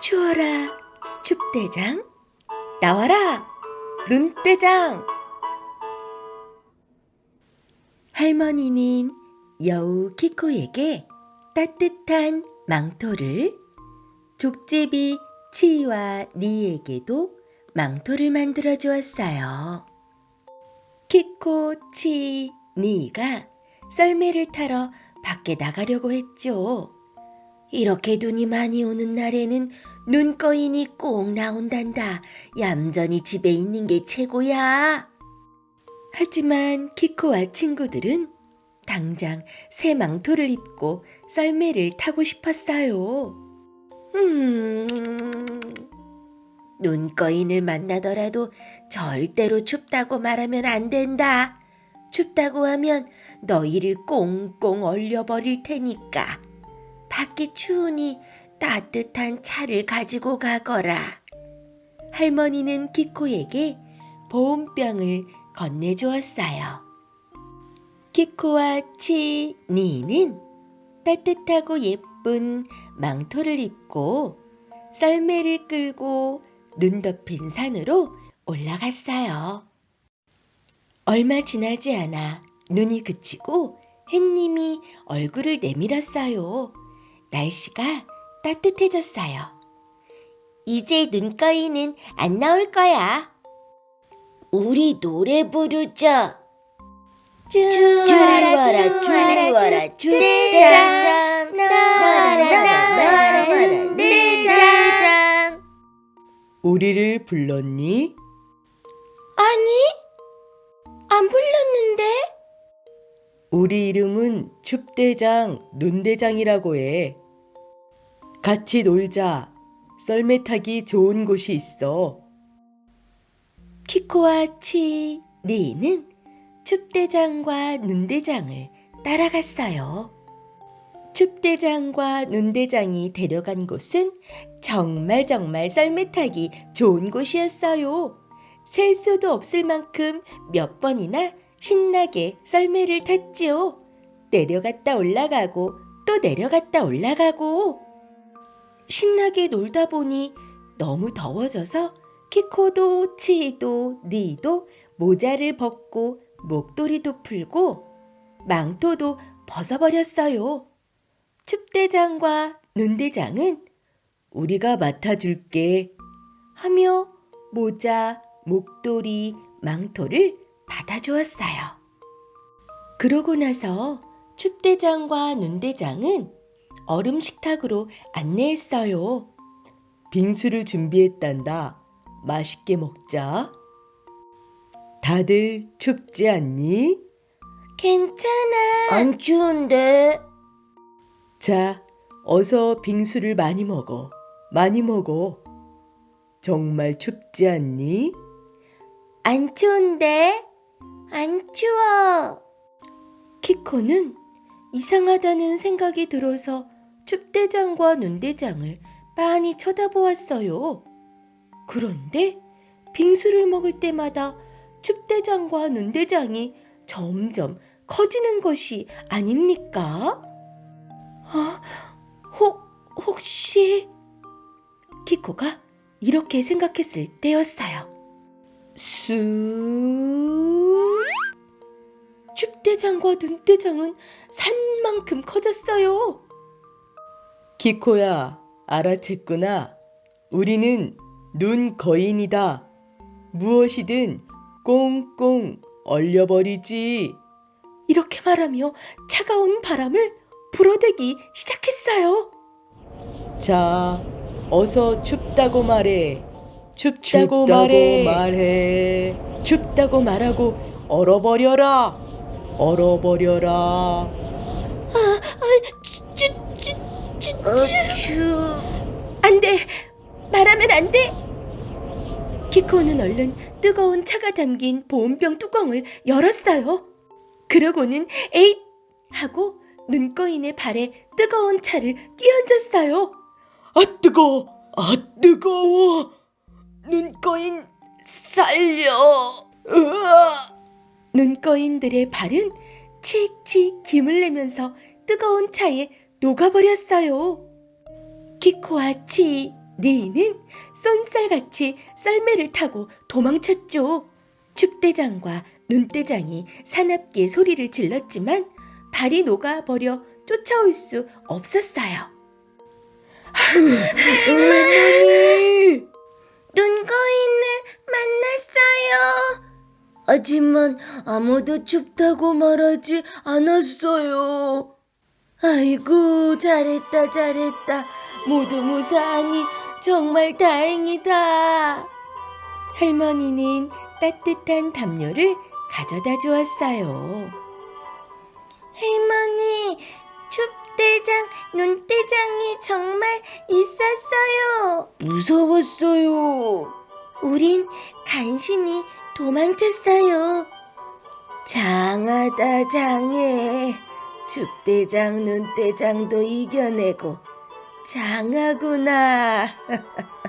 추워라 춥대장 나와라 눈대장 할머니는 여우 키코에게 따뜻한 망토를 족제비 치와 니에게도 망토를 만들어 주었어요. 키코, 치, 니가 썰매를 타러 밖에 나가려고 했죠. 이렇게 눈이 많이 오는 날에는 눈꺼인이 꼭 나온단다. 얌전히 집에 있는 게 최고야. 하지만 키코와 친구들은 당장 새 망토를 입고 썰매를 타고 싶었어요. 음, 눈꺼인을 만나더라도 절대로 춥다고 말하면 안 된다. 춥다고 하면 너희를 꽁꽁 얼려버릴 테니까. 밖에 추우니 따뜻한 차를 가지고 가거라. 할머니는 키코에게 보온병을 건네주었어요. 키코와 치, 니는 따뜻하고 예쁜 망토를 입고 썰매를 끌고 눈 덮인 산으로 올라갔어요. 얼마 지나지 않아 눈이 그치고 햇님이 얼굴을 내밀었어요. 날씨가 따뜻해졌어요. 이제 눈꺼이는 안 나올 거야. 우리 노래 부르자. 주와라 주와라 주대장 나라나라 내장 우리를 불렀니? 아니 안 불렀는데 우리 이름은 춥대장, 눈대장이라고 해. 같이 놀자. 썰매 타기 좋은 곳이 있어. 키코와 치, 리는 춥대장과 눈대장을 따라갔어요. 춥대장과 눈대장이 데려간 곳은 정말 정말 썰매 타기 좋은 곳이었어요. 셀 수도 없을 만큼 몇 번이나 신나게 썰매를 탔지요. 내려갔다 올라가고 또 내려갔다 올라가고 신나게 놀다 보니 너무 더워져서 키코도 치도 니도 모자를 벗고 목도리도 풀고 망토도 벗어버렸어요. 춥대장과 눈대장은 우리가 맡아줄게. 하며 모자, 목도리, 망토를 받아주었어요. 그러고 나서 춥대장과 눈대장은 얼음 식탁으로 안내했어요. 빙수를 준비했단다. 맛있게 먹자. 다들 춥지 않니? 괜찮아. 안 추운데. 자, 어서 빙수를 많이 먹어. 많이 먹어. 정말 춥지 않니? 안 추운데? 안 추워. 키코는 이상하다는 생각이 들어서 춥대장과 눈대장을 빤히 쳐다보았어요. 그런데 빙수를 먹을 때마다 춥대장과 눈대장이 점점 커지는 것이 아닙니까? 아, 혹, 혹시 키코가 이렇게 생각했을 때였어요. 쑥. 춥대장과 눈대장은 산만큼 커졌어요. 키코야, 알아챘구나. 우리는 눈 거인이다. 무엇이든 꽁꽁 얼려버리지. 이렇게 말하며 차가운 바람을 불어대기 시작했어요. 자, 어서 춥다고 말해. 춥다고, 춥다고 말해. 말해. 춥다고 말하고 얼어버려라. 얼어버려라. 쭈, 쭈. 안 돼! 말하면 안 돼! 키코는 얼른 뜨거운 차가 담긴 보온병 뚜껑을 열었어요. 그러고는 에잇! 하고 눈꺼인의 발에 뜨거운 차를 끼얹었어요. 아 뜨거, 아 뜨거워. 눈꺼인 살려. 으아. 눈꺼인들의 발은 칙칙 김을 내면서 뜨거운 차에 녹아버렸어요. 키코와 치, 네이는 쏜살같이 썰매를 타고 도망쳤죠. 춥대장과 눈대장이 사납게 소리를 질렀지만 발이 녹아버려 쫓아올 수 없었어요. 할머니! 눈거인을 만났어요. 하지만 아무도 춥다고 말하지 않았어요. 아이고, 잘했다, 잘했다. 모두 무사하니 정말 다행이다. 할머니는 따뜻한 담요를 가져다 주었어요. 할머니, 춥대장, 눈대장이 정말 있었어요. 무서웠어요. 우린 간신히 도망쳤어요. 장하다, 장해. 춥대장, 눈대장도 이겨내고 장하구나.